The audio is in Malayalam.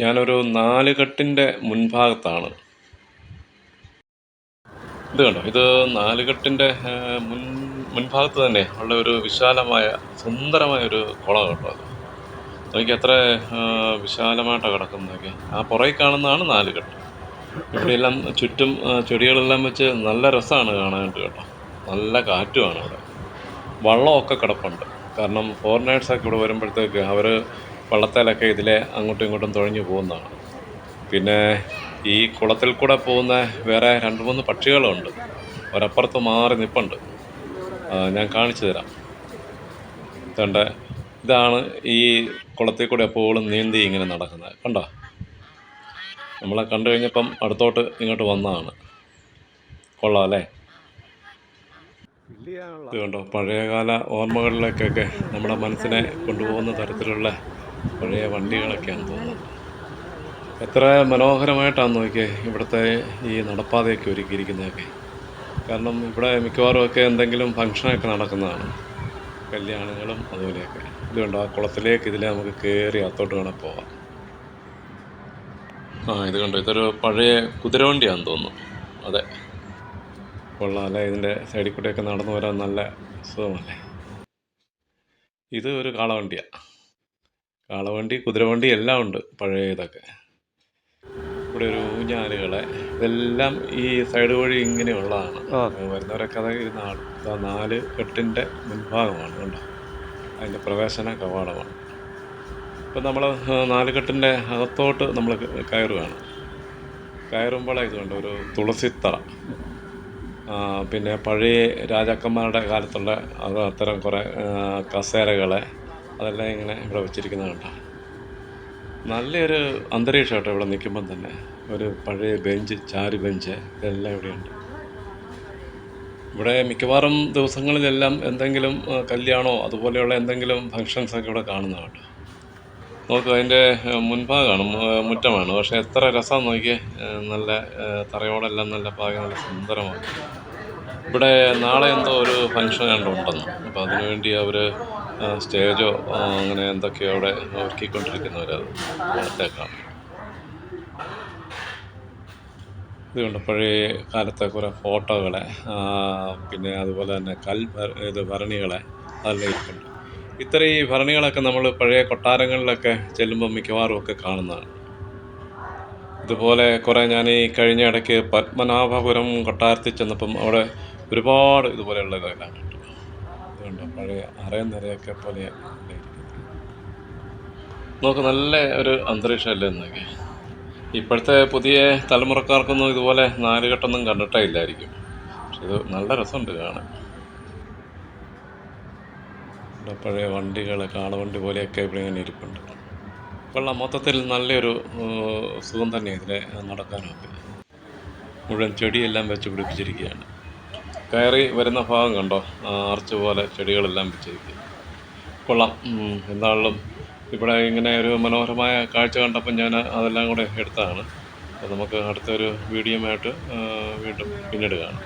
ഞാനൊരു നാല് കെട്ടിന്റെ മുൻഭാഗത്താണ്. ഇത് കണ്ടോ? ഇത് നാലുകെട്ടിന്റെ കെട്ടിന്റെ മുൻ മുൻഭാഗത്ത് തന്നെ ഉള്ള ഒരു വിശാലമായ സുന്ദരമായ ഒരു കുളം കേട്ടോ അത്? നോക്കി എത്ര വിശാലമായിട്ടാണ് കിടക്കുന്നതൊക്കെ. ആ പുറകിൽ കാണുന്നതാണ് നാലുകെട്ട് ഇവിടെയെല്ലാം ചുറ്റും ചെടികളെല്ലാം വെച്ച് നല്ല രസമാണ് കാണാനായിട്ട് കേട്ടോ. നല്ല കാറ്റുമാണ് ഇവിടെ വള്ളമൊക്കെ കിടപ്പുണ്ട്. കാരണം ഫോറിനേഴ്സൊക്കെ ഇവിടെ വരുമ്പോഴത്തേക്ക് അവർ വള്ളത്തേലൊക്കെ ഇതിലെ അങ്ങോട്ടും ഇങ്ങോട്ടും തുഴഞ്ഞു പോകുന്നതാണ്. പിന്നെ ഈ കുളത്തിൽ കൂടെ പോകുന്ന വേറെ രണ്ട് മൂന്ന് പക്ഷികളുണ്ട്. ഒരപ്പുറത്ത് മാറി നിൽപ്പുണ്ട് ഞാൻ കാണിച്ചു തരാം. കണ്ട ഇതാണ് ഈ കുളത്തിൽ കൂടെ എപ്പോഴും നീന്തി ഇങ്ങനെ നടക്കുന്നത്. കണ്ടോ? നമ്മളെ കണ്ടു കഴിഞ്ഞപ്പം അടുത്തോട്ട് ഇങ്ങോട്ട് വന്നതാണ്. കൊള്ളാം അല്ലേ? ഇത് കണ്ടോ പഴയകാല ഓർമ്മകളിലേക്കൊക്കെ നമ്മുടെ മനസ്സിനെ കൊണ്ടുപോകുന്ന തരത്തിലുള്ള പഴയ വണ്ടികളൊക്കെയാണ് തോന്നുന്നത് എത്ര മനോഹരമായിട്ടാണ് നോക്കിയേ ഇവിടുത്തെ ഈ നടപ്പാതയൊക്കെ ഒരുക്കിയിരിക്കുന്നതൊക്കെ. കാരണം ഇവിടെ മിക്കവാറും ഒക്കെ എന്തെങ്കിലും ഫങ്ഷനൊക്കെ നടക്കുന്നതാണ്. കല്യാണങ്ങളും അതുപോലെയൊക്കെ. ഇത് കണ്ടോ ആ കുളത്തിലേക്ക് ഇതിലെ നമുക്ക് കയറി അത്തോട്ട് വേണം പോവാം ആ ഇത് കണ്ടോ? ഇതൊരു പഴയ കുതിരവണ്ടിയാണെന്ന് തോന്നുന്നു. അതെ. കൊള്ളാം അല്ലേ? ഇതിന്റെ സൈഡിൽ കൂടെയൊക്കെ നടന്നു വരാൻ നല്ല സുഖമല്ലേ? ഇത് ഒരു കാളവണ്ടിയാണ് കാളവണ്ടി കുതിരവണ്ടി എല്ലാം ഉണ്ട് പഴയ ഇതൊക്കെ. ഇവിടെ ഒരു ഊഞ്ഞാലുകളെ. ഇതെല്ലാം ഈ സൈഡ് വഴി ഇങ്ങനെയുള്ളതാണ്. വരുന്നവരൊക്കെ അത് ഇരുന്ന് ഇതാ നാല് കെട്ടിന്റെ മുൻഭാഗമാണ് കണ്ടോ? അതിന്റെ പ്രവേശന കവാടമാണ്. ഇപ്പം നമ്മൾ നാല് കെട്ടിന്റെ അകത്തോട്ട് നമ്മൾ കയറുകയാണ്. കയറുമ്പോൾ ഇതുണ്ട് ഒരു തുളസിത്തറ പിന്നെ പഴയ രാജാക്കന്മാരുടെ കാലത്തുള്ള അത് അത്തരം കുറേ കസേരകൾ അതെല്ലാം ഇങ്ങനെ ഇവിടെ വെച്ചിരിക്കുന്നത് കണ്ടോ. നല്ലൊരു അന്തരീക്ഷം കേട്ടോ ഇവിടെ നിൽക്കുമ്പം തന്നെ ഒരു പഴയ ബെഞ്ച് ചാരി ബെഞ്ച് ഇതെല്ലാം ഇവിടെയുണ്ട്. ഇവിടെ മിക്കവാറും ദിവസങ്ങളിലെല്ലാം എന്തെങ്കിലും കല്യാണമോ അതുപോലെയുള്ള എന്തെങ്കിലും ഫങ്ഷൻസൊക്കെ ഇവിടെ കാണുന്നതാണ്. നോക്ക് അതിന്റെ മുൻഭാഗമാണ് മുറ്റമാണ്. പക്ഷേ എത്ര രസം നോക്കിയേ നല്ല തറയോടെല്ലാം നല്ല പാകം നല്ല സുന്ദരമാണ്. ഇവിടെ നാളെ എന്തോ ഒരു ഫംഗ്ഷൻ കണ്ടുണ്ടെന്ന്. അപ്പോൾ അതിനുവേണ്ടി അവർ സ്റ്റേജോ അങ്ങനെ എന്തൊക്കെയോ അവിടെ ഒരുക്കിക്കൊണ്ടിരിക്കുന്നവരത് കേൾക്കാം ഇതുകൊണ്ട് പഴയ കാലത്തെ കുറേ ഫോട്ടോകളെ പിന്നെ അതുപോലെ തന്നെ കൽ ഇത് ഭരണികളെ അതെല്ലാം ഇരിപ്പുണ്ട്. ഈ ഭരണികളൊക്കെ നമ്മൾ പഴയ കൊട്ടാരങ്ങളിലൊക്കെ ചെല്ലുമ്പോൾ മിക്കവാറും ഒക്കെ കാണുന്നതാണ്. ഇതുപോലെ കുറേ ഞാൻ ഈ കഴിഞ്ഞ ഇടയ്ക്ക് പത്മനാഭപുരം കൊട്ടാരത്തിൽ ചെന്നപ്പം അവിടെ ഒരുപാട് ഇതുപോലെയുള്ള ഇതെല്ലാം കണ്ടു അതുകൊണ്ട് പഴയ അറയും നിരയൊക്കെ പോലെ നമുക്ക് നല്ല ഒരു അന്തരീക്ഷമല്ലേ എന്നൊക്കെ ഇപ്പോഴത്തെ പുതിയ തലമുറക്കാർക്കൊന്നും ഇതുപോലെ നാലുകെട്ടൊന്നും കണ്ടിട്ടേ ഇല്ലായിരിക്കും. പക്ഷെ ഇത് നല്ല രസമുണ്ട് കാണാൻ. പഴയ വണ്ടികൾ കാളവണ്ടി പോലെയൊക്കെ ഇവിടെ ഇങ്ങനെ ഇരിപ്പുണ്ട്. കൊള്ളാം. മൊത്തത്തിൽ നല്ലൊരു സുഖം തന്നെ ഇതിലെ നടക്കാനൊക്കെ. മുഴുവൻ ചെടിയെല്ലാം വെച്ച് പിടിപ്പിച്ചിരിക്കുകയാണ്. കയറി വരുന്ന ഭാഗം കണ്ടോ? ആർച്ച് പോലെ ചെടികളെല്ലാം വെച്ചിരിക്കുക. കൊള്ളാം. എന്താണെങ്കിലും ഇവിടെ ഇങ്ങനെ ഒരു മനോഹരമായ കാഴ്ച കണ്ടപ്പോൾ ഞാൻ അതെല്ലാം കൂടെ എടുത്തതാണ്. അപ്പോൾ നമുക്ക് അടുത്തൊരു വീഡിയോയുമായിട്ട് വീണ്ടും പിന്നീട് കാണാം.